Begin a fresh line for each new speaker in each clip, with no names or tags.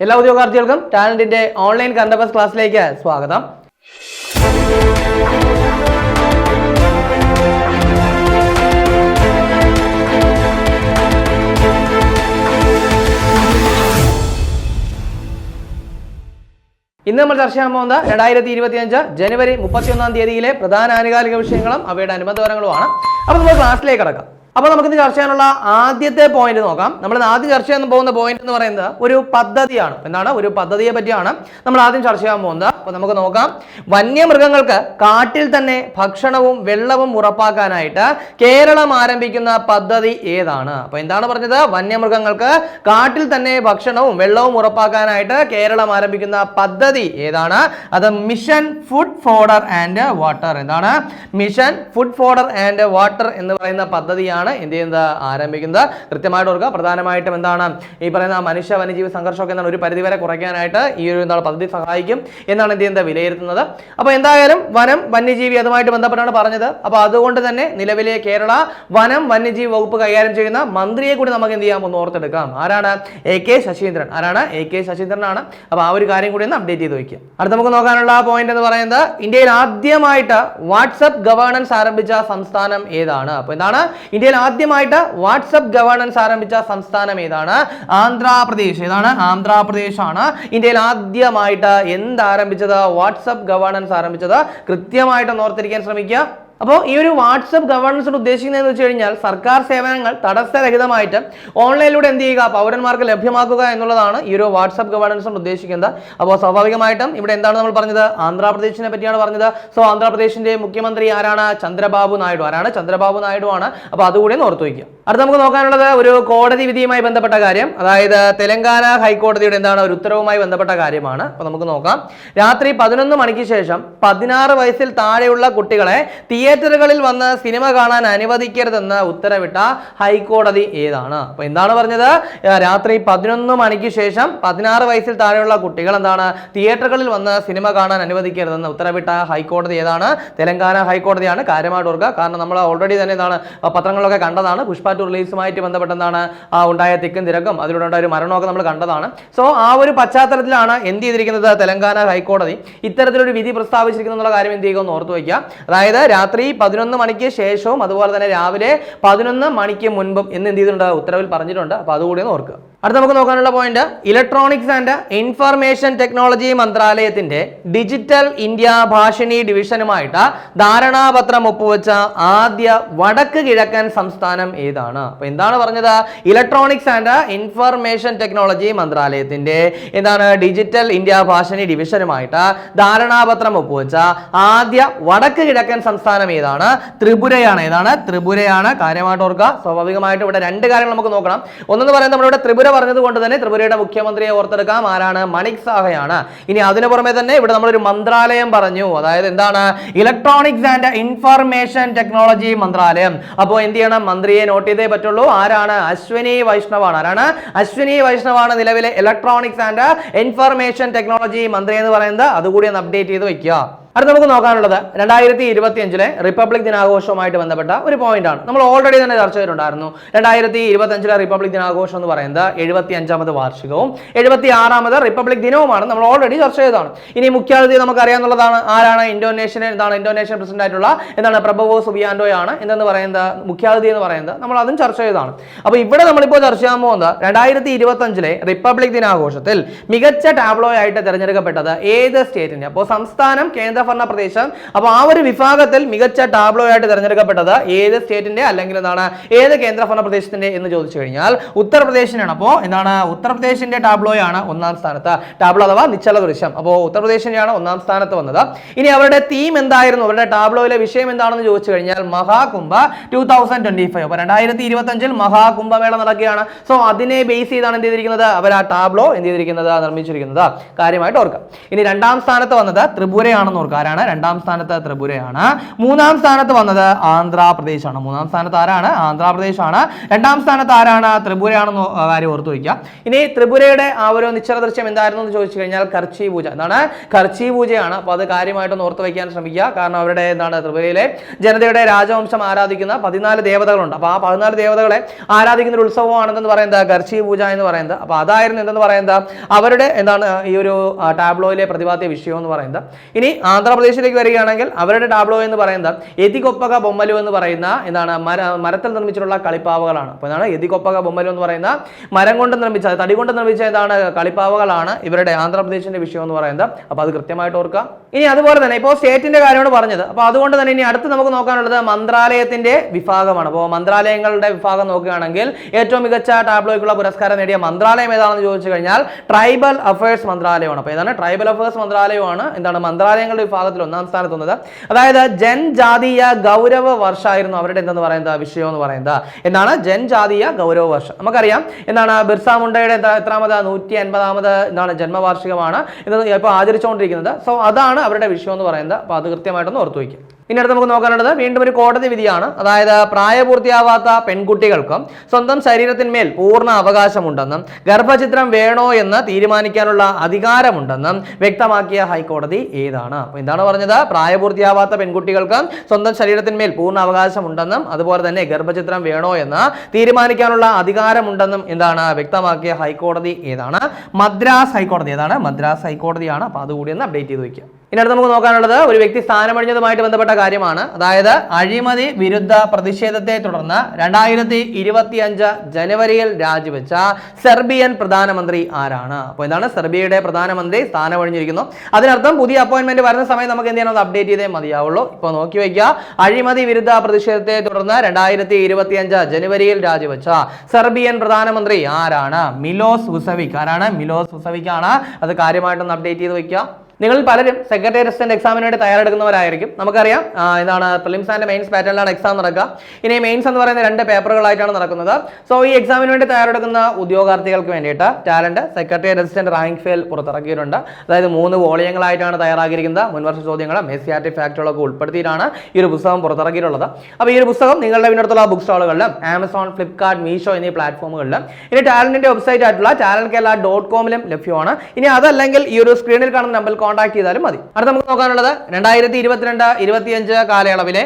എല്ലാ ഉദ്യോഗാർത്ഥികൾക്കും ടാലന്റിന്റെ online current ക്ലാസ്സിലേക്ക് സ്വാഗതം. ഇന്ന് നമ്മൾ ചർച്ച ചെയ്യാൻ പോകുന്നത് രണ്ടായിരത്തി ഇരുപത്തിയഞ്ച് ജനുവരി മുപ്പത്തിയൊന്നാം തീയതിയിലെ പ്രധാന ആനുകാലിക വിഷയങ്ങളും അവയുടെ അനുബന്ധപരങ്ങളുമാണ് അപ്പോൾ നമ്മൾ ക്ലാസ്സിലേക്ക് കടക്കാം. അപ്പോൾ നമുക്കിന്ന് ചർച്ച ചെയ്യാനുള്ള ആദ്യത്തെ പോയിന്റ് നോക്കാം. നമ്മൾ ആദ്യം ചർച്ച ചെയ്യാൻ പോകുന്ന പോയിന്റ് എന്ന് പറയുന്നത് ഒരു പദ്ധതിയാണ്. എന്താണ്? ഒരു പദ്ധതിയെ പറ്റിയാണ് നമ്മൾ ആദ്യം ചർച്ച ചെയ്യാൻ പോകുന്നത്. അപ്പോൾ നമുക്ക് നോക്കാം. വന്യമൃഗങ്ങൾക്ക് കാട്ടിൽ തന്നെ ഭക്ഷണവും വെള്ളവും ഉറപ്പാക്കാനായിട്ട് കേരളം ആരംഭിക്കുന്ന പദ്ധതി ഏതാണ്? അപ്പോൾ എന്താണ് പറഞ്ഞത്? വന്യമൃഗങ്ങൾക്ക് കാട്ടിൽ തന്നെ ഭക്ഷണവും വെള്ളവും ഉറപ്പാക്കാനായിട്ട് കേരളം ആരംഭിക്കുന്ന പദ്ധതി ഏതാണ്? അത് mission food fodder and water എന്താണ്? Mission food fodder and water എന്ന് പറയുന്ന പദ്ധതിയാണ് എന്ത് ചെയ്യുന്നത് ആരംഭിക്കുന്നത്. കൃത്യമായിട്ട് ഓർക്കുക പ്രധാനമായിട്ടും എന്താണ്? ഈ പറയുന്ന മനുഷ്യ വന്യജീവി സംഘർഷമൊക്കെ എന്താണ് ഒരു പരിധിവരെ കുറയ്ക്കാനായിട്ട് ഈ ഒരു എന്താണ് പദ്ധതി സഹായിക്കും എന്നാണ് എന്ത് ചെയ്യുന്നത് വിലയിരുത്തുന്നത്. അപ്പോൾ എന്തായാലും വനം വന്യജീവി അതുമായിട്ട് ബന്ധപ്പെട്ടാണ് പറഞ്ഞത്. അപ്പോൾ അതുകൊണ്ട് തന്നെ നിലവിലെ കേരള വനം വന്യജീവി വകുപ്പ് കൈകാര്യം ചെയ്യുന്ന മന്ത്രിയെ കൂടി നമുക്ക് എന്ത് ചെയ്യാം? ഒന്ന് ഓർത്തെടുക്കാം. ആരാണ്? A K Saseendran. ആരാണ്? എ കെ ശശീന്ദ്രനാണ്. അപ്പോൾ ആ ഒരു കാര്യം കൂടി ഒന്ന് അപ്ഡേറ്റ് ചെയ്ത് വയ്ക്കുക. അടുത്ത നമുക്ക് നോക്കാനുള്ള പോയിന്റ് എന്ന് പറയുന്നത് ഇന്ത്യയിൽ ആദ്യമായിട്ട് വാട്സപ്പ് ഗവേണൻസ് ആരംഭിച്ച സംസ്ഥാനം ഏതാണ്? അപ്പോൾ എന്താണ്? ഇന്ത്യയിൽ ആദ്യമായിട്ട് വാട്സപ്പ് ഗവേണൻസ് ആരംഭിച്ച സംസ്ഥാനം ഏതാണ്? ആന്ധ്രാപ്രദേശ്. ഏതാണ്? ആന്ധ്രാപ്രദേശ് ആണ് ഇന്ത്യയിൽ ആദ്യമായിട്ട് എന്ത് ആരംഭിച്ചത്? വാട്സപ്പ് ഗവേണൻസ് ആരംഭിച്ചത്? കൃത്യമായിട്ട് ഓർത്തിരിക്കാൻ ശ്രമിക്കുക. അപ്പോൾ ഈ ഒരു വാട്സപ്പ് ഗവേണൻസ് ഉദ്ദേശിക്കുന്നത് വെച്ച് കഴിഞ്ഞാൽ സർക്കാർ സേവനങ്ങൾ തടസ്സരഹിതമായിട്ട് ഓൺലൈനിലൂടെ എന്ത് ചെയ്യുക പൗരന്മാർക്ക് ലഭ്യമാക്കുക എന്നുള്ളതാണ് ഈ ഒരു വാട്സപ്പ് ഗവേണൻസ് ഉദ്ദേശിക്കുന്നത്. അപ്പോൾ സ്വാഭാവികമായിട്ടും ഇവിടെ എന്താണ് നമ്മൾ പറഞ്ഞത്? ആന്ധ്രാപ്രദേശിനെ പറ്റിയാണ് പറഞ്ഞത്. സോ ആന്ധ്രാപ്രദേശിന്റെ മുഖ്യമന്ത്രി ആരാണ്? ചന്ദ്രബാബു നായിഡു. ആരാണ്? ചന്ദ്രബാബു നായിഡു ആണ്. അപ്പോൾ അതുകൂടി ഓർത്തു വയ്ക്കുക. അടുത്ത നമുക്ക് നോക്കാനുള്ളത് ഒരു കോടതി വിധിയുമായി ബന്ധപ്പെട്ട കാര്യം. അതായത് തെലങ്കാന ഹൈക്കോടതിയുടെ എന്താണ് ഒരു ഉത്തരവുമായി ബന്ധപ്പെട്ട കാര്യമാണ്. അപ്പോൾ നമുക്ക് നോക്കാം. രാത്രി പതിനൊന്ന് മണിക്ക് ശേഷം പതിനാറ് വയസ്സിൽ താഴെയുള്ള കുട്ടികളെ തിയേറ്ററുകളിൽ വന്ന് സിനിമ കാണാൻ അനുവദിക്കരുതെന്ന് ഉത്തരവിട്ട ഹൈക്കോടതി ഏതാണ്? അപ്പൊ എന്താണ് പറഞ്ഞത്? രാത്രി പതിനൊന്ന് മണിക്ക് ശേഷം പതിനാറ് വയസ്സിൽ താഴെയുള്ള കുട്ടികൾ എന്താണ് തിയേറ്ററുകളിൽ വന്ന് സിനിമ കാണാൻ അനുവദിക്കരുതെന്ന് ഉത്തരവിട്ട ഹൈക്കോടതി ഏതാണ്? തെലങ്കാന ഹൈക്കോടതിയാണ് കാര്യമായിട്ട് ഓർക്കുക കാരണം നമ്മൾ ഓൾറെഡി തന്നെ എന്താണ് പത്രങ്ങളിലൊക്കെ കണ്ടതാണ്. പുഷ്പ ടു റിലീസുമായിട്ട് ബന്ധപ്പെട്ട് എന്താണ് ഉണ്ടായ തിക്കും തിരക്കും. അതിലൂടെ ഒരു മരണമൊക്കെ നമ്മൾ കണ്ടതാണ്. സോ ആ ഒരു പശ്ചാത്തലത്തിലാണ് എന്ത് ചെയ്തിരിക്കുന്നത് തെലങ്കാന ഹൈക്കോടതി. ഇത്തരത്തിലൊരു വിധി പ്രസ്താവിച്ചിരിക്കുന്നു കാര്യം എന്ത് ചെയ്യുക? ഓർത്ത് വയ്ക്കുക. അതായത് രാത്രി പതിനൊന്ന് മണിക്ക് ശേഷവും അതുപോലെ തന്നെ രാവിലെ പതിനൊന്ന് മണിക്ക് മുൻപും എന്ന് എന്ത് ചെയ്തിട്ടുണ്ട്? ഉത്തരവിൽ പറഞ്ഞിട്ടുണ്ട്. അപ്പോൾ അതുകൂടി ഒന്ന് ഓർക്കുക. അടുത്ത നമുക്ക് നോക്കാനുള്ള point electronics and information technology മന്ത്രാലയത്തിന്റെ ഡിജിറ്റൽ ഇന്ത്യ ഭാഷിണി ഡിവിഷനുമായിട്ട് ധാരണാപത്രം ഒപ്പുവെച്ച ആദ്യ വടക്ക് കിഴക്കൻ സംസ്ഥാനം ഏതാണ്? അപ്പൊ എന്താണ് പറഞ്ഞത്? ഇലക്ട്രോണിക്സ് ആൻഡ് ഇൻഫർമേഷൻ ടെക്നോളജി മന്ത്രാലയത്തിന്റെ എന്താണ്? ഡിജിറ്റൽ ഇന്ത്യ ഭാഷിണി ഡിവിഷനുമായിട്ട് ധാരണാപത്രം ഒപ്പുവെച്ച ആദ്യ വടക്ക് കിഴക്കൻ സംസ്ഥാനം ഏതാണ്? ത്രിപുരയാണ്. ഏതാണ്? ത്രിപുരയാണ്. കാര്യമായിട്ട് ഓർക്കുക. സ്വാഭാവികമായിട്ട് ഇവിടെ രണ്ട് കാര്യങ്ങൾ നമുക്ക് നോക്കണം. ഒന്നെന്ന് പറയുന്നത് നമ്മളിവിടെ ത്രിപുര പറഞ്ഞത് കൊണ്ട് തന്നെ ത്രിപുരയുടെ മുഖ്യമന്ത്രിയെ ഓർത്തെടുക്കാം. ആരാണ്? മണിക് സാഹയാണ്. ഇനി അതിനു പുറമെ തന്നെ ഇവിടെ നമ്മളൊരു മന്ത്രാലയം പറഞ്ഞു. അതായത് എന്താണ്? ഇലക്ട്രോണിക്സ് ആൻഡ് ഇൻഫർമേഷൻ ടെക്നോളജി മന്ത്രാലയം. അപ്പോൾ എന്ത് ചെയ്യണം? മന്ത്രിയെ നോട്ട് ചെയ്തേ പറ്റുള്ളൂ. ആരാണ്? അശ്വിനി വൈഷ്ണവാണ്. ആരാണ്? അശ്വിനി വൈഷ്ണവാണ് നിലവിലെ ഇലക്ട്രോണിക്സ് ആൻഡ് ഇൻഫർമേഷൻ ടെക്നോളജി മന്ത്രി എന്ന് പറയുന്നത്. അതുകൂടി ഒന്ന് അപ്ഡേറ്റ് ചെയ്ത് വെക്കുക. അടുത്ത നമുക്ക് നോക്കാനുള്ളത് രണ്ടായിരത്തി ഇരുപത്തി അഞ്ചിലെ റിപ്പബ്ലിക് ദിനാഘോഷവുമായിട്ട് ബന്ധപ്പെട്ട ഒരു പോയിന്റ് ആണ് നമ്മൾ ഓൾറെഡി തന്നെ ചർച്ച ചെയ്തിട്ടുണ്ടായിരുന്നു. രണ്ടായിരത്തി ഇരുപത്തി അഞ്ചിലെ റിപ്പബ്ലിക് ദിനാഘോഷം എന്ന് പറയുന്നത് എഴുപത്തി അഞ്ചാമത് വാർഷികവും എഴുപത്തി ആറാമത് റിപ്പബ്ലിക് ദിനവുമാണ് നമ്മൾ ഓൾറെഡി ചർച്ച ചെയ്തതാണ്. ഇനി മുഖ്യാതിഥി നമുക്ക് അറിയാവുന്നതാണ് ആരാണ്? ഇന്തോനേഷ്യൻ എന്താണ് ഇന്തോനേഷ്യൻ പ്രസിഡന്റ് ആയിട്ടുള്ള എന്താണ് പ്രഭവോ സുബിയാൻഡോയാണ് എന്തെന്ന് പറയുന്നത്? മുഖ്യാതിഥി എന്ന് പറയുന്നത് നമ്മൾ അതും ചർച്ച ചെയ്തതാണ്. അപ്പോൾ ഇവിടെ നമ്മളിപ്പോൾ ചർച്ച ചെയ്യാൻ പോകുന്നത് രണ്ടായിരത്തി ഇരുപത്തി അഞ്ചിലെ റിപ്പബ്ലിക് ദിനാഘോഷത്തിൽ മികച്ച ടാബ്ലോ ആയിട്ട് തിരഞ്ഞെടുക്കപ്പെട്ടത് ഏത് സ്റ്റേറ്റിന്റെ? അപ്പോൾ സംസ്ഥാനം കേന്ദ്രഭരണ പ്രദേശം. അപ്പോൾ ആ ഒരു വിഭാഗത്തിൽ മികച്ച ടാബ്ലോ ആയിട്ട് തിരഞ്ഞെടുക്കപ്പെട്ടത് ഏത് സ്റ്റേറ്റിന്റെ അല്ലെങ്കിൽ എന്താണ് ഏത് കേന്ദ്ര കേന്ദ്രഭരണ പ്രദേശത്തിന്റെ എന്ന് ചോദിച്ചു കഴിഞ്ഞാൽ ഉത്തർപ്രദേശിനാണ്. അപ്പോൾ എന്താണ് ഉത്തർപ്രദേശിന്റെ ടാബ്ലോയാണ് ഒന്നാം സ്ഥാനത്ത്. ടാബ്ലോ അഥവാ നിശ്ചല ദൃശ്യം. അപ്പോൾ ഉത്തർപ്രദേശിനെയാണ് ഒന്നാം സ്ഥാനത്ത് വന്നത്. ഇനി അവരുടെ തീം എന്തായിരുന്നു? അവരുടെ ടാബ്ലോയിലെ വിഷയം എന്താണെന്ന് ചോദിച്ചു കഴിഞ്ഞാൽ Mahakumbh two thousand twenty five അപ്പോൾ രണ്ടായിരത്തി ഇരുപത്തി അഞ്ചിൽ മഹാകുംഭമേള നടക്കുകയാണ്. സോ അതിനെ ബേസ് ചെയ്താണ് എന്ത് ചെയ്തിരിക്കുന്നത്? അവർ ആ ടാബ്ലോ എന്ത് ചെയ്തിരിക്കുന്നത്? നിർമ്മിച്ചിരിക്കുന്നത്. കാര്യമായിട്ട് ഓർക്കാം ഇനി രണ്ടാം സ്ഥാനത്ത് വന്നത് ത്രിപുരയാണെന്ന് ഓർക്കുക. ആരാണ് രണ്ടാം സ്ഥാനത്ത് ത്രിപുരയാണ്. മൂന്നാം സ്ഥാനത്ത് വന്നത് ആന്ധ്രാപ്രദേശാണ്. മൂന്നാം സ്ഥാനത്ത് ആരാണ്? ആന്ധ്രാപ്രദേശാണ്. രണ്ടാം സ്ഥാനത്ത് ആരാണ്? ത്രിപുരയാണെന്ന് കാര്യം ഓർത്തു വയ്ക്കുക. ഇനി ത്രിപുരയുടെ ആ ഒരു നിശ്ചല ദൃശ്യം എന്തായിരുന്നു എന്ന് ചോദിച്ചു കഴിഞ്ഞാൽ കർച്ചി പൂജ. എന്താണ്? കർച്ചി പൂജയാണ്. അപ്പോൾ അത് കാര്യമായിട്ടൊന്ന് ഓർത്തു വയ്ക്കാൻ ശ്രമിക്കുക. കാരണം അവരുടെ എന്താണ്? ത്രിപുരയിലെ ജനതയുടെ രാജവംശം ആരാധിക്കുന്ന പതിനാല് ദേവതകളുണ്ട്. അപ്പോൾ ആ പതിനാല് ദേവതകളെ ആരാധിക്കുന്ന ഒരു ഉത്സവമാണെന്ന് പറയുന്നത് കർച്ചി പൂജ എന്ന് പറയുന്നത്. അപ്പോൾ അതായിരുന്നു എന്തെന്ന് പറയുന്നത്? അവരുടെ എന്താണ് ഈ ഒരു ടാബ്ലോയിലെ പ്രതിപാദ്യ വിഷയം എന്ന് പറയുന്നത്. ഇനി ആന്ധ്രാപ്രദേശിലേക്ക് വരികയാണെങ്കിൽ അവരുടെ ടാബ്ലോ എന്ന് പറയുന്നത് എതികൊപ്പക ബൊമ്മലു എന്ന് പറയുന്ന എന്താണ് മര മരത്തിൽ നിർമ്മിച്ചിട്ടുള്ള കളിപ്പാവകളാണ്. അപ്പോൾ എന്താണ് എതികൊപ്പക ബൊമ്മലു എന്ന് പറയുന്ന മരം കൊണ്ട് നിർമ്മിച്ച തടി കൊണ്ട് നിർമ്മിച്ച എന്താണ് കളിപ്പാവകളാണ് ഇവരുടെ ആന്ധ്രാപ്രദേശിന്റെ വിഷയം എന്ന് പറയുന്നത്. അപ്പോൾ അത് കൃത്യമായിട്ട് ഓർക്കുക. ഇനി അതുപോലെ തന്നെ ഇപ്പോൾ സ്റ്റേറ്റിന്റെ കാര്യമാണ് പറഞ്ഞത്. അപ്പോൾ അതുകൊണ്ട് തന്നെ ഇനി അടുത്ത് നമുക്ക് നോക്കാനുള്ളത് മന്ത്രാലയത്തിന്റെ വിഭാഗമാണ്. അപ്പോൾ മന്ത്രാലയങ്ങളുടെ വിഭാഗം നോക്കുകയാണെങ്കിൽ ഏറ്റവും മികച്ച ടാബ്ലോയ്ക്കുള്ള പുരസ്കാരം നേടിയ മന്ത്രാലയം ഏതാണെന്ന് ചോദിച്ചു കഴിഞ്ഞാൽ ട്രൈബൽ അഫയേഴ്സ് മന്ത്രാലയമാണ്. അപ്പോൾ ഏതാണ് ട്രൈബൽ അഫയേഴ്സ് മന്ത്രാലയമാണ്. എന്താണ് മന്ത്രാലയങ്ങളുടെ വിഭാഗത്തിൽ ഒന്നാം സ്ഥാനത്ത് വന്നത്. അതായത് ജൻജാതീയ ഗൗരവ വർഷമായിരുന്നു അവരുടെ എന്തെന്ന് പറയുന്നത്? വിഷയം എന്ന് പറയുന്നത്. എന്താണ് ജൻജാതീയ ഗൗരവ വർഷം. നമുക്കറിയാം എന്താണ് ബിർസ മുണ്ടയുടെ എത്രാമത്? നൂറ്റി അൻപതാമത് എന്താണ് ജന്മവാർഷികമാണ് ഇത് ഇപ്പോൾ ആചരിച്ചുകൊണ്ടിരിക്കുന്നത്. സോ അതാണ് അവരുടെ വിഷയം എന്ന് പറയുന്നത്. അപ്പോൾ അത് കൃത്യമായിട്ടൊന്ന് ഓർത്തു വയ്ക്കും ഇനി അടുത്ത് നമുക്ക് നോക്കാനുള്ളത് വീണ്ടും ഒരു കോടതി വിധിയാണ്. അതായത് പ്രായപൂർത്തിയാവാത്ത പെൺകുട്ടികൾക്കും സ്വന്തം ശരീരത്തിന്മേൽ പൂർണ അവകാശമുണ്ടെന്നും ഗർഭചിത്രം വേണോ എന്ന് തീരുമാനിക്കാനുള്ള അധികാരമുണ്ടെന്നും വ്യക്തമാക്കിയ ഹൈക്കോടതി ഏതാണ്. അപ്പോൾ എന്താണ് പറഞ്ഞത്? പ്രായപൂർത്തിയാവാത്ത പെൺകുട്ടികൾക്ക് സ്വന്തം ശരീരത്തിന്മേൽ പൂർണ അവകാശമുണ്ടെന്നും അതുപോലെ തന്നെ ഗർഭചിത്രം വേണോ എന്ന് തീരുമാനിക്കാനുള്ള അധികാരമുണ്ടെന്നും എന്താണ് വ്യക്തമാക്കിയ ഹൈക്കോടതി ഏതാണ്? മദ്രാസ് ഹൈക്കോടതി ഏതാണ്? മദ്രാസ് ഹൈക്കോടതിയാണ്. അപ്പോൾ അതുകൂടി ഒന്ന് അപ്ഡേറ്റ് ചെയ്ത് വയ്ക്കുക ഇനി അടുത്ത് നമുക്ക് നോക്കാനുള്ളത് ഒരു വ്യക്തി സ്ഥാനമടിഞ്ഞതുമായിട്ട് ബന്ധപ്പെട്ട കാര്യമാണ്. അതായത് അഴിമതി വിരുദ്ധ പ്രതിഷേധത്തെ തുടർന്ന് രണ്ടായിരത്തി ഇരുപത്തി അഞ്ച് ജനുവരിയിൽ രാജിവെച്ച സെർബിയൻ പ്രധാനമന്ത്രി ആരാണ്? അപ്പോൾ എന്താണ് സെർബിയയുടെ പ്രധാനമന്ത്രി സ്ഥാനമഴിഞ്ഞിരിക്കുന്നു. അതിനർത്ഥം പുതിയ അപ്പോയിന്റ്മെന്റ് വരുന്ന സമയം നമുക്ക് എന്ത് ചെയ്യണം അപ്ഡേറ്റ് ചെയ്തേ മതിയാവുള്ളൂ. ഇപ്പോൾ നോക്കി വയ്ക്കുക. അഴിമതി വിരുദ്ധ പ്രതിഷേധത്തെ തുടർന്ന് രണ്ടായിരത്തി ഇരുപത്തി അഞ്ച് ജനുവരിയിൽ രാജിവെച്ച സെർബിയൻ പ്രധാനമന്ത്രി ആരാണ്? മിലോസ് ഉസവിക് ആരാണ്? മിലോസ് ഉസവിക് ആണ് അത് കാര്യമായിട്ടൊന്ന് അപ്ഡേറ്റ് ചെയ്ത് വയ്ക്കുക. നിങ്ങൾ പലരും സെക്രട്ടറി അസിസ്റ്റന്റ് എക്സാമിന് വേണ്ടി തയ്യാറെടുക്കുന്നവരായിരിക്കും. നമുക്കറിയാം ഇതാണ് പ്രിലിംസ് ആൻഡ് മെയിൻസ് പാറ്റേണിലാണ് എക്സാം നടക്കുക. ഇനി മെയിൻസ് എന്ന് പറയുന്ന രണ്ട് പേപ്പറുകളായിട്ടാണ് നടക്കുന്നത്. സോ ഈ എക്സാമിന് വേണ്ടി തയ്യാറെടുക്കുന്ന ഉദ്യോഗാർത്ഥികൾക്ക് വേണ്ടിയിട്ട് Talent secretary assistant rank file പുറത്തിറക്കിയിട്ടുണ്ട്. അതായത് മൂന്ന് വോളിയങ്ങളായിട്ടാണ് തയ്യാറാക്കിയിരിക്കുന്നത് മുൻവർഷ ചോദ്യങ്ങളും എസ് സി ആർ ടി ഫാക്ടറുകളൊക്കെ ഉൾപ്പെടുത്തിയിട്ടാണ് ഈ ഒരു പുസ്തകം പുറത്തിറക്കിയിട്ടുള്ളത്. അപ്പോൾ ഈ ഒരു പുസ്തകം നിങ്ങളുടെ വീടിനടുത്തുള്ള ബുക്ക് സ്റ്റോളുകളിലും ആമസോൺ ഫ്ലിപ്കാർട്ട് മീഷോ എന്നീ പ്ലാറ്റ്ഫോമുകളിലും ഇനി ടാലന്റിന്റെ വെബ്സൈറ്റ് ആയിട്ടുള്ള ടാലന്റ് കേരള ഡോട്ട് കോമിലും ലഭ്യമാണ്. ഇനി അതല്ലെങ്കിൽ ഈ ഒരു സ്ക്രീനിൽ കാണുന്ന നമ്പറിൽ കോൺടാക്ട് ചെയ്താലും മതി. അടുത്ത നമുക്ക് നോക്കാനുള്ളത് രണ്ടായിരത്തി ഇരുപത്തിരണ്ട് ഇരുപത്തിയഞ്ച് കാലയളവിലെ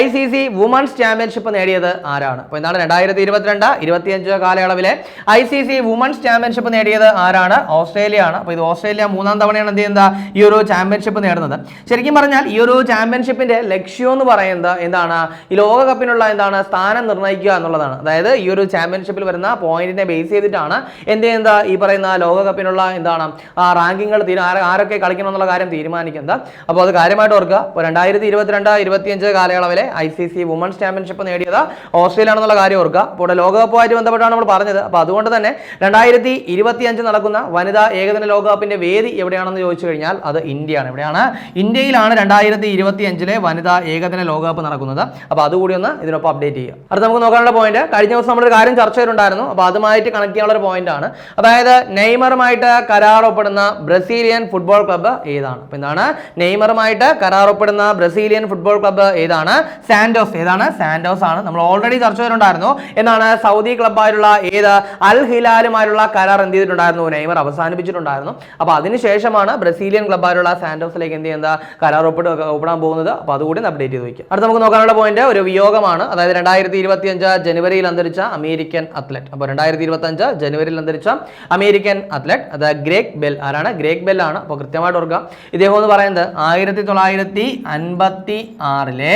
I C C women's championship നേടിയത് ആരാണ്? അപ്പോൾ എന്താണ് രണ്ടായിരത്തി ഇരുപത്തിരണ്ട് ഇരുപത്തിയഞ്ച് കാലയളവിലെ I C C women's championship നേടിയത് ആരാണ്? ഓസ്ട്രേലിയ ആണ് അപ്പോൾ ഇത് ഓസ്ട്രേലിയ മൂന്നാം തവണയാണ് എന്ത് ചെയ്യുന്നത്? ഈ ഒരു ചാമ്പ്യൻഷിപ്പ് നേടുന്നത്. ശരിക്കും പറഞ്ഞാൽ ഈ ഒരു ചാമ്പ്യൻഷിപ്പിന്റെ ലക്ഷ്യം എന്ന് പറയുന്നത് എന്താണ്? ഈ ലോകകപ്പിനുള്ള എന്താണ്? സ്ഥാനം നിർണയിക്കുക എന്നുള്ളതാണ്. അതായത് ഈ ഒരു ചാമ്പ്യൻഷിപ്പിൽ വരുന്ന പോയിന്റിനെ ബേസ് ചെയ്തിട്ടാണ് എന്ത് ചെയ്യുന്നത്? ഈ പറയുന്ന ലോകകപ്പിനുള്ള എന്താണ്? ആ റാങ്കിങ്ങൾ തീരു കളിക്കുന്നത് ആരൊക്കെ കളിക്കണം എന്നുള്ള കാര്യം തീരുമാനിക്കുന്നത്. അപ്പോൾ അത് കാര്യമായിട്ട് ഓർക്കുക. അപ്പോൾ രണ്ടായിരത്തി ഇരുപത്തിരണ്ട് ഇരുപത്തിയഞ്ച് കാലയളവിലെ I C C women's championship നേടിയത് ഓസ്ട്രേലിയ ആണെന്നുള്ള കാര്യം ഓർക്കുക. അപ്പോൾ ഇവിടെ ലോകകപ്പുമായിട്ട് ബന്ധപ്പെട്ടാണ് നമ്മൾ പറഞ്ഞത്. അപ്പോൾ അതുകൊണ്ട് തന്നെ രണ്ടായിരത്തി ഇരുപത്തിയഞ്ച് നടക്കുന്ന വനിതാ ഏകദിന ലോകകപ്പിന്റെ വേദി എവിടെയാണെന്ന് ചോദിച്ചു കഴിഞ്ഞാൽ അത് ഇന്ത്യയാണ്. എവിടെയാണ് ഇന്ത്യയിലാണ് രണ്ടായിരത്തി ഇരുപത്തി അഞ്ചിലെ വനിതാ ഏകദിന ലോകകപ്പ് നടക്കുന്നത്. അപ്പോൾ അതുകൂടി ഒന്ന് ഇതിനൊപ്പം അപ്ഡേറ്റ് ചെയ്യുക. അടുത്ത നമുക്ക് നോക്കാനുള്ള പോയിന്റ് കഴിഞ്ഞ ദിവസം നമ്മളൊരു കാര്യം ചർച്ച ചെയ്തിട്ടുണ്ടായിരുന്നു. അപ്പോൾ അതുമായിട്ട് കണക്ട് ചെയ്യാനുള്ള ഒരു പോയിന്റ് ആണ്. അതായത് നെയ്മറുമായിട്ട് കരാർ ഒപ്പിടുന്ന ബ്രസീലിയൻ ഫുട്ബോൾ ക്ലബ്ബ് ഏതാണ്? അപ്പോൾ എന്താണ്? നെയ്മറുമായിട്ട് കരാർ ഒപ്പിടുന്ന ബ്രസീലിയൻ ഫുട്ബോൾ ക്ലബ്ബ് ഏതാണ്? സാന്റോസ്. ഏതാണ്? സാന്റോസ് ആണ്. നമ്മൾ ഓൾറെഡി ചർച്ച ചെയ്തിട്ടുണ്ടായിരുന്നു. എന്നാണ് സൗദി ക്ലബ്ബായിട്ടുള്ള ഏത് അൽ ഹിലാലുമായിട്ടുള്ള കരാർ എന്ത് ചെയ്തിട്ടുണ്ടായിരുന്നു? നെയ്മർ അവസാനിപ്പിച്ചിട്ടുണ്ടായിരുന്നു. അപ്പോൾ അതിനുശേഷമാണ് ബ്രസീലിയൻ ക്ലബ്ബായിട്ടുള്ള സാന്റോസിലേക്ക് എന്ത് ചെയ്യുന്നത്? കരാർ ഒപ്പിടാൻ പോകുന്നത്. അപ്പോൾ അതുകൂടി അപ്ഡേറ്റ് ചെയ്ത് വയ്ക്കുക അടുത്ത നമുക്ക് നോക്കാനുള്ള പോയിന്റ് ഒരു വിയോഗമാണ്. അതായത് രണ്ടായിരത്തി ഇരുപത്തി അഞ്ച് ജനുവരിയിൽ അന്തരിച്ച അമേരിക്കൻ അത്ലറ്റ് അപ്പോൾ രണ്ടായിരത്തി ഇരുപത്തി അഞ്ച് ജനുവരിയിൽ അന്തരിച്ച അമേരിക്കൻ അത്ലറ്റ് അത് ഗ്രേഗ് ബെൽ. ആരാണ്? ഗ്രേഗ് ബെൽ ആണ്. അപ്പോൾ കൃത്യമായിട്ട് ഓർക്കുക. ഇദ്ദേഹം എന്ന് പറയുന്നത് ആയിരത്തി തൊള്ളായിരത്തി അൻപത്തി ആറിലെ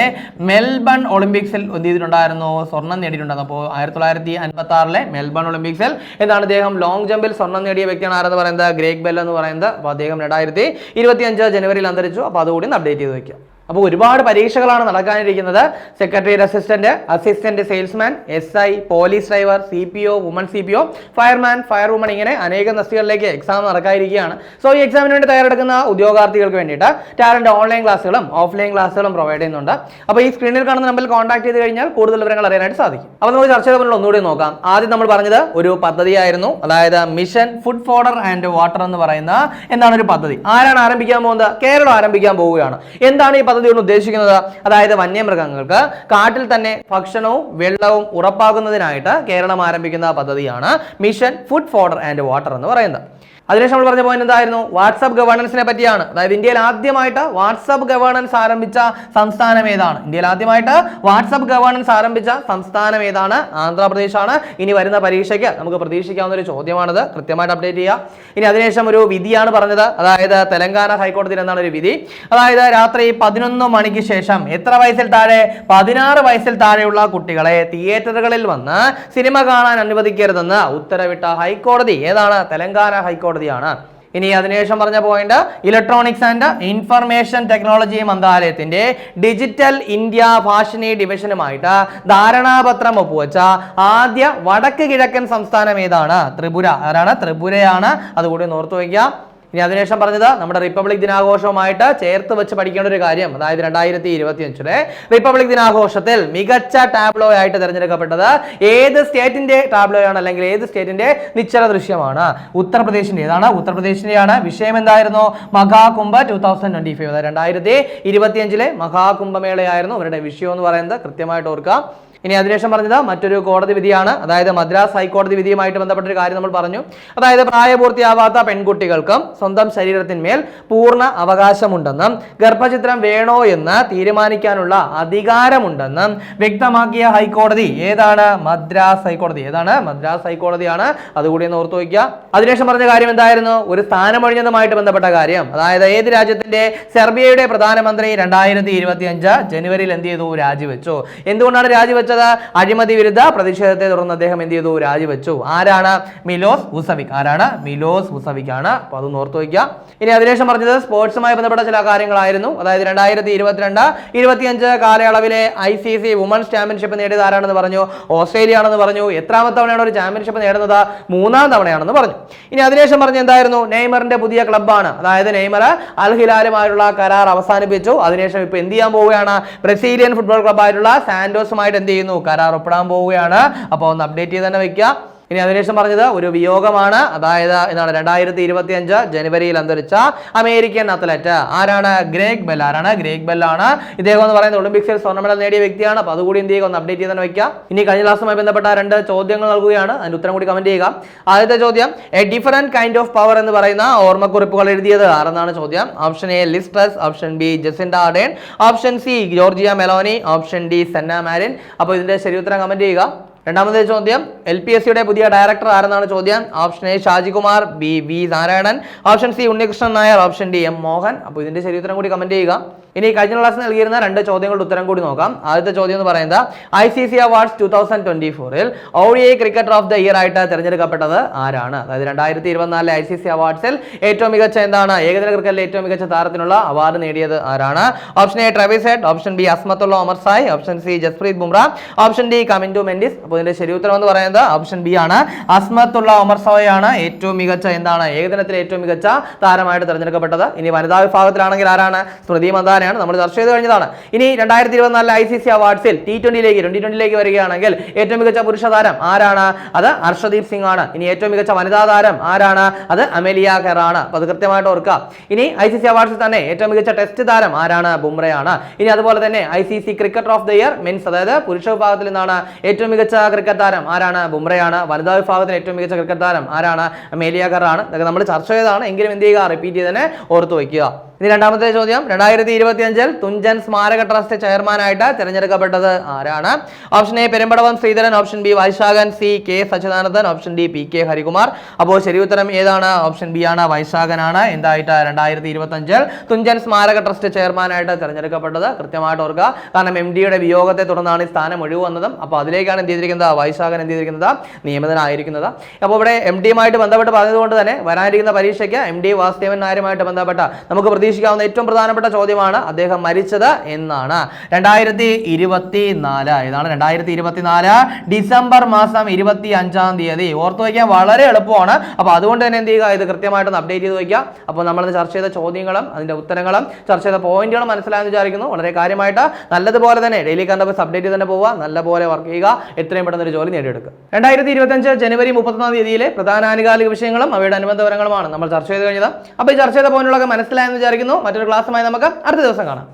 മെൽബൺ ഒളിമ്പിക്സിൽ എന്ത് ചെയ്തിട്ടുണ്ടായിരുന്നു? സ്വർണം നേടിയിട്ടുണ്ടായിരുന്നു. അപ്പോൾ ആയിരത്തി തൊള്ളായിരത്തി അൻപത്തി ആറിലെ മെൽബൺ ഒളിമ്പിക്സിൽ എന്താണ് ഇദ്ദേഹം? ലോങ് ജമ്പിൽ സ്വർണം നേടിയ വ്യക്തിയാണ് ആരെന്ന് പറയുന്നത്? ഗ്രേഗ് ബെൽ എന്ന് പറയുന്നത്. അപ്പോൾ അദ്ദേഹം രണ്ടായിരത്തി ഇരുപത്തി അഞ്ച് ജനുവരിയിൽ അന്തരിച്ചു. അപ്പോൾ അതുകൂടി അപ്ഡേറ്റ് ചെയ്ത് വെക്കുക അപ്പോൾ ഒരുപാട് പരീക്ഷകളാണ് നടക്കാനിരിക്കുന്നത്. Secretary assistant assistant salesman S I police driver C P O woman C P O fireman fire woman ഇങ്ങനെ അനേകം തസ്തികളിലേക്ക് എക്സാം നടക്കാതിരിക്കുകയാണ് സോ ഈ എക്സാമിന് വേണ്ടി തയ്യാറെടുക്കുന്ന ഉദ്യോഗാർത്ഥികൾക്ക് വേണ്ടിയിട്ട് ടാലന്റ് ഓൺലൈൻ ക്ലാസ്സുകളും ഓഫ്ലൈൻ ക്ലാസ്സുകളും പ്രൊവൈഡ് ചെയ്യുന്നുണ്ട്. അപ്പോൾ ഈ സ്ക്രീനിൽ കാണുന്ന നമ്പറിൽ കോൺടാക്ട് ചെയ്ത് കഴിഞ്ഞാൽ കൂടുതൽ വിവരങ്ങൾ അറിയാനായിട്ട് സാധിക്കും. അപ്പോൾ നമുക്ക് ചർച്ച ചെയ്ത ഒന്നുകൂടി നോക്കാം. ആദ്യം നമ്മൾ പറഞ്ഞത് ഒരു പദ്ധതിയായിരുന്നു. അതായത് mission food fodder and water എന്ന് പറയുന്ന എന്താണ് ഒരു പദ്ധതി? ആരാണ് ആരംഭിക്കാൻ പോകുന്നത്? കേരളം ആരംഭിക്കാൻ പോവുകയാണ്. എന്താണ് ഈ പദ്ധതി കൊണ്ട് ഉദ്ദേശിക്കുന്നത് അതായത് വന്യമൃഗങ്ങൾക്ക് കാട്ടിൽ തന്നെ ഭക്ഷണവും വെള്ളവും ഉറപ്പാക്കുന്നതിനായിട്ട് കേരളം ആരംഭിക്കുന്ന പദ്ധതിയാണ് mission food fodder and water എന്ന് പറയുന്നത്. അതിനുശേഷം നമ്മൾ പറഞ്ഞ പോയിന്റ് എന്തായിരുന്നു? വാട്സപ്പ് ഗവേണൻസിനെ പറ്റിയാണ്. അതായത് ഇന്ത്യയിൽ ആദ്യമായിട്ട് വാട്സപ്പ് ഗവേണൻസ് ആരംഭിച്ച സംസ്ഥാനം ഏതാണ്? ഇന്ത്യയിൽ ആദ്യമായിട്ട് വാട്സപ്പ് ഗവേണൻസ് ആരംഭിച്ച സംസ്ഥാനം ഏതാണ്? ആന്ധ്രാപ്രദേശാണ്. ഇനി വരുന്ന പരീക്ഷയ്ക്ക് നമുക്ക് പ്രതീക്ഷിക്കാവുന്ന ഒരു ചോദ്യമാണത്. കൃത്യമായിട്ട് അപ്ഡേറ്റ് ചെയ്യുക ഇനി അതിനുശേഷം ഒരു വിധിയാണ് പറഞ്ഞത്. അതായത് തെലങ്കാന ഹൈക്കോടതിയിൽ എന്താണ് ഒരു വിധി? അതായത് രാത്രി പതിനൊന്ന് മണിക്ക് ശേഷം എത്ര വയസ്സിൽ താഴെ? പതിനാറ് വയസ്സിൽ താഴെയുള്ള കുട്ടികളെ തിയേറ്ററുകളിൽ വന്ന് സിനിമ കാണാൻ അനുവദിക്കരുതെന്ന് ഉത്തരവിട്ട ഹൈക്കോടതി. ഏതാണ്? തെലങ്കാന ഹൈക്കോടതിയാണ് ഇനി അതിനുശേഷം പറഞ്ഞ point electronics and information technology മന്ത്രാലയത്തിന്റെ ഡിജിറ്റൽ ഇന്ത്യ ഭാഷണി ഡിവിഷനുമായിട്ട് ധാരണാപത്രം ഒപ്പുവെച്ച ആദ്യ വടക്ക് കിഴക്കൻ സംസ്ഥാനം ഏതാണ്? ത്രിപുര. ആരാണ്? ത്രിപുരയാണ്. അതുകൂടി ഓർത്തു ഇനി അതിനുശേഷം പറഞ്ഞത് നമ്മുടെ റിപ്പബ്ലിക് ദിനാഘോഷവുമായിട്ട് ചേർത്ത് വെച്ച് പഠിക്കേണ്ട ഒരു കാര്യം. അതായത് രണ്ടായിരത്തി ഇരുപത്തി അഞ്ചിലെ റിപ്പബ്ലിക് ദിനാഘോഷത്തിൽ മികച്ച ടാബ്ലോ ആയിട്ട് തിരഞ്ഞെടുക്കപ്പെട്ടത് ഏത് സ്റ്റേറ്റിന്റെ ടാബ്ലോ ആണ് അല്ലെങ്കിൽ ഏത് സ്റ്റേറ്റിന്റെ നിശ്ചല ദൃശ്യമാണ്? ഉത്തർപ്രദേശിന്റെ ഏതാണ്? ഉത്തർപ്രദേശിന്റെയാണ്. വിഷയം എന്തായിരുന്നു? Mahakumbh two thousand twenty five രണ്ടായിരത്തി ഇരുപത്തിയഞ്ചിലെ മഹാകുംഭമേളയായിരുന്നു അവരുടെ വിഷയം എന്ന് പറയുന്നത്. കൃത്യമായിട്ട് ഓർക്കുക. ഇനി അതിനുശേഷം പറഞ്ഞത് മറ്റൊരു കോടതി വിധിയാണ്. അതായത് മദ്രാസ് ഹൈക്കോടതി വിധിയുമായിട്ട് ബന്ധപ്പെട്ട ഒരു കാര്യം നമ്മൾ പറഞ്ഞു. അതായത് പ്രായപൂർത്തിയാവാത്ത പെൺകുട്ടികൾക്കും സ്വന്തം ശരീരത്തിന്മേൽ പൂർണ അവകാശമുണ്ടെന്നും ഗർഭചിത്രം വേണോ എന്ന് തീരുമാനിക്കാനുള്ള അധികാരമുണ്ടെന്നും വ്യക്തമാക്കിയ ഹൈക്കോടതി ഏതാണ്? മദ്രാസ് ഹൈക്കോടതി. ഏതാണ്? മദ്രാസ് ഹൈക്കോടതിയാണ്. അതുകൂടി ഒന്ന് ഓർത്തു വയ്ക്കുക. അതിനുശേഷം പറഞ്ഞ കാര്യം എന്തായിരുന്നു? ഒരു സ്ഥാനമൊഴിഞ്ഞതുമായിട്ട് ബന്ധപ്പെട്ട കാര്യം. അതായത് ഏത് രാജ്യത്തിന്റെ? സെർബിയയുടെ പ്രധാനമന്ത്രി രണ്ടായിരത്തി ഇരുപത്തി അഞ്ച് ജനുവരിയിൽ എന്ത് ചെയ്തു? രാജിവെച്ചു. എന്തുകൊണ്ടാണ് രാജിവെച്ചത്? അഴിമതി വിരുദ്ധ. പ്രതിഷേധത്തെ തുടർന്ന് അദ്ദേഹം എന്ത് ചെയ്തു? രാജിവെച്ചു. ആരാണ് മിലോസ് ഉസവിക്? ആരാണ് മിലോസ് ഉസവിക് ആണ് അപ്പൊ അതൊന്ന് ഓർത്തു വയ്ക്കുക. ഇനി അതിനുശേഷം പറഞ്ഞത് സ്പോർട്സുമായി ബന്ധപ്പെട്ട ചില കാര്യങ്ങളായിരുന്നു. അതായത് രണ്ടായിരത്തി ഇരുപത്തിരണ്ട് ഇരുപത്തിയഞ്ച് കാലയളവിലെ I C C women's championship നേടിയത് ആരാണെന്ന് പറഞ്ഞു? ഓസ്ട്രേലിയ ആണെന്ന് പറഞ്ഞു. എത്രാമത്തെ തവണയാണ് ഒരു ചാമ്പ്യൻഷിപ്പ് നേടുന്നത്? മൂന്നാം തവണയാണെന്ന് പറഞ്ഞു. ഇനി അതിനുശേഷം പറഞ്ഞ എന്തായിരുന്നു? നെയ്മറിന്റെ പുതിയ ക്ലബ്ബാണ്. അതായത് നെയ്മർ അൽ കരാർ അവസാനിപ്പിച്ചു. അതിനുശേഷം ഇപ്പൊ എന്ത് ചെയ്യാൻ പോവുകയാണ്? ബ്രസീലിയൻ ഫുട്ബോൾ ക്ലബ്ബായിട്ടുള്ള സാന്റോസുമായിട്ട് എന്ത് ചെയ്യുന്നു? കരാർ ഒപ്പിടാൻ പോവുകയാണ്? അപ്പോൾ ഒന്ന് അപ്ഡേറ്റ് ചെയ്ത് തന്നെ വെക്കുക ഇനി അതിനുശേഷം പറഞ്ഞത് ഒരു വിയോഗമാണ്. അതായത് എന്താണ് രണ്ടായിരത്തി ഇരുപത്തി അഞ്ച് ജനുവരിയിൽ അന്തരിച്ച അമേരിക്കൻ അത്ലറ്റ്. ആരാണ്? Greg Bell. ആരാണ്? ഗ്രേഗ് ബെൽ ആണ്. ഇദ്ദേഹം എന്ന് പറയുന്നത് ഒളിമ്പിക്സിൽ സ്വർണ മെഡൽ നേടിയ വ്യക്തിയാണ്. അപ്പോൾ അതുകൂടി എന്ത് ചെയ്യുക? ഒന്ന് അപ്ഡേറ്റ് ചെയ്ത് തന്നെ വെക്കുക ഇനി കഴിഞ്ഞ ക്ലാസ്സുമായി ബന്ധപ്പെട്ട രണ്ട് ചോദ്യങ്ങൾ നൽകുകയാണ്. അതിന്റെ ഉത്തരം കൂടി കമന്റ് ചെയ്യുക. ആദ്യത്തെ ചോദ്യം a different kind of power എന്ന് പറയുന്ന ഓർമ്മക്കുറിപ്പുകൾ എഴുതിയത് ആരെന്നാണ് ചോദ്യം? Option A Liz Truss option B Jacinda Ardern option C Giorgia Meloni option D Sanna Marin അപ്പോൾ ഇതിന്റെ ശരി ഉത്തരം കമന്റ് ചെയ്യുക. രണ്ടാമത്തെ ചോദ്യം എൽ പി എസ് സിയുടെ പുതിയ ഡയറക്ടർ ആരെന്നാണ് ചോദ്യം? Option A Shajikumar B V Narayanan. Option C Unnikrishnan Nair. Option D M Mohan. അപ്പോൾ ഇതിന്റെ ശരി ഉത്തരം കൂടി കമന്റ് ചെയ്യുക. ഇനി കഴിഞ്ഞ ക്ലാസ് നൽകിയിരുന്ന രണ്ട് ചോദ്യങ്ങളുടെ ഉത്തരം കൂടി നോക്കാം. ആദ്യത്തെ ചോദ്യം എന്ന് പറയുന്നത് I C C awards two thousand twenty ഫോറിൽ O I cricketer of the year ആയിട്ട് തിരഞ്ഞെടുക്കപ്പെട്ടത് ആരാണ്? അതായത് രണ്ടായിരത്തി ഇരുപത്തിനാലിലെ ഐ സി സി അവാർഡ്സിൽ ഏറ്റവും മികച്ച എന്താണ്? ഏകദിന ക്രിക്കറ്റിലെ ഏറ്റവും മികച്ച താരത്തിനുള്ള അവാർഡ് നേടിയത് ആരാണ്? Option A Travis Head option B Azmatullah Omarzai option C Jasprit Bumrah option D Kamindu Mendis അപ്പോൾ ഇതിന്റെ ശരി ഉത്തരം എന്ന് പറയുന്നത് ഓപ്ഷൻ ബി ആണ്. അസ്മത്തുള്ള ഉമർ സവയാണ് ഏറ്റവും മികച്ച എന്താണ്? ഏകദിനത്തിലെ ഏറ്റവും മികച്ച താരമായിട്ട് തിരഞ്ഞെടുക്കപ്പെട്ടത്. ഇനി വനിതാ വിഭാഗത്തിലാണെങ്കിൽ ആരാണ്? സ്മൃതി മന്ദാനയാണ്. നമ്മൾ ചർച്ച ചെയ്ത് കഴിഞ്ഞതാണ്. ഇനി രണ്ടായിരത്തി ഇരുപത്തിനാലിലെ ഐ സി സി അവാർഡ്സിൽ ടി ട്വന്റിയിലേക്ക് ട്വന്റി ട്വന്റിയിലേക്ക് വരികയാണെങ്കിൽ ഏറ്റവും മികച്ച പുരുഷ താരം ആരാണ്? അത് ഹർഷദീപ് സിംഗ് ആണ് ഇനി ഏറ്റവും മികച്ച വനിതാ താരം ആരാണ്? അത് അമേലിയ കെറാണ് ആണ് അപ്പൊ അത് കൃത്യമായിട്ട് ഓർക്കുക. ഇനി ഐ സി സി അവാർഡ്സിൽ തന്നെ ഏറ്റവും മികച്ച ടെസ്റ്റ് താരം ആരാണ്? ബുംറയാണ്. ഇനി അതുപോലെ തന്നെ I C C cricketer of the year means അതായത് പുരുഷ വിഭാഗത്തിൽ നിന്നാണ് ഏറ്റവും മികച്ച ക്രിക്കറ്റ് താരം ആരാണ്? ബുംറയാണ്. വനിതാ വിഭാഗത്തിന് ഏറ്റവും മികച്ച ക്രിക്കറ്റ് താരം ആരാണ്? മേലിയ കറാണ് ഇതൊക്കെ നമ്മൾ ചർച്ച ചെയ്തതാണ്. എങ്കിലും എന്ത് ചെയ്യുക? റിപ്പീറ്റ് ചെയ്ത് തന്നെ ഓർത്ത് വയ്ക്കുക. ഇനി രണ്ടാമത്തെ ചോദ്യം. രണ്ടായിരത്തി ഇരുപത്തി അഞ്ചിൽ തുഞ്ചൻ സ്മാരക ട്രസ്റ്റ് ചെയർമാനായിട്ട് തിരഞ്ഞെടുക്കപ്പെട്ടത് ആരാണ്? Option A Perumbadavam Sreedharan. Option B Vaisakhan. C K. Satchidanandan. Option D P K. Harikumar. അപ്പോൾ ശരി ഉത്തരം ഏതാണ്? ഓപ്ഷൻ ബി ആണ്. വൈശാഖനാണ്. എന്തായിട്ട്? രണ്ടായിരത്തി ഇരുപത്തി അഞ്ചിൽ തുഞ്ചൻ സ്മാരക ട്രസ്റ്റ് ചെയർമാനായിട്ട് തിരഞ്ഞെടുക്കപ്പെട്ടത്. കൃത്യമായിട്ട് ഓർക്കുക. കാരണം എം ഡിയുടെ വിയോഗത്തെ തുടർന്നാണ് ഈ സ്ഥാനം ഒഴിവ് വന്നതും. അപ്പോൾ അതിലേക്കാണ് എന്ത് ചെയ്തിരിക്കുന്നത്? എന്താ വൈശാഖൻ എന്ത് ചെയ്തിരിക്കുന്നത് നിയമിതനായിരിക്കുന്നത്. അപ്പോൾ ഇവിടെ എം ഡിയുമായിട്ട് ബന്ധപ്പെട്ട് പറഞ്ഞതുകൊണ്ട് തന്നെ വരാനിരിക്കുന്ന പരീക്ഷയ്ക്ക് എം ഡി വാസുദേവൻ നായരുമായിട്ട് ബന്ധപ്പെട്ട നമുക്ക് പ്രതീക്ഷിക്കാവുന്ന ഏറ്റവും പ്രധാനപ്പെട്ട ചോദ്യമാണ് അദ്ദേഹം മരിച്ചത് എന്നാണ്. രണ്ടായിരത്തി ഇരുപത്തി നാല് ഇതാണ് രണ്ടായിരത്തി ഇരുപത്തി നാല് ഡിസംബർ മാസം ഇരുപത്തി അഞ്ചാം തീയതി. ഓർത്തു വയ്ക്കാൻ വളരെ എളുപ്പമാണ്. അപ്പോൾ അതുകൊണ്ട് തന്നെ എന്ത് ചെയ്യുക ഇത് കൃത്യമായിട്ടൊന്ന് അപ്ഡേറ്റ് ചെയ്ത് വയ്ക്കുക. അപ്പോൾ നമ്മൾ ചർച്ച ചെയ്ത ചോദ്യങ്ങളും അതിന്റെ ഉത്തരങ്ങളും ചർച്ച ചെയ്ത പോയിന്റുകളും മനസ്സിലായെന്ന് വിചാരിക്കുന്നു. വളരെ കാര്യമായിട്ട് നല്ലതുപോലെ തന്നെ ഡെയിലി കണ്ടപ്പോൾ അപ്ഡേറ്റ് ചെയ്ത് തന്നെ പോവുക. നല്ലപോലെ വർക്ക് ചെയ്യുക. എത്രയും പെട്ടെന്ന് ഒരു ജോലി നേടിയെടുക്കുക. രണ്ടായിരത്തി ഇരുപത്തഞ്ച് ജനുവരി മുപ്പത്തൊന്നാം തീയതിയിലെ പ്രധാന ആനുകാലിക വിഷയങ്ങളും അവയുടെ അനുബന്ധപരങ്ങളുമാണ് നമ്മൾ ചർച്ച ചെയ്ത് കഴിഞ്ഞത് അപ്പോൾ ഈ ചർച്ച ചെയ്ത പോയിന്റുകളൊക്കെ മനസ്സിലായെന്ന് വിചാരിക്കുന്നു. മറ്റൊരു ക്ലാസ്സുമായി നമുക്ക് അടുത്ത ദിവസം കാണാം.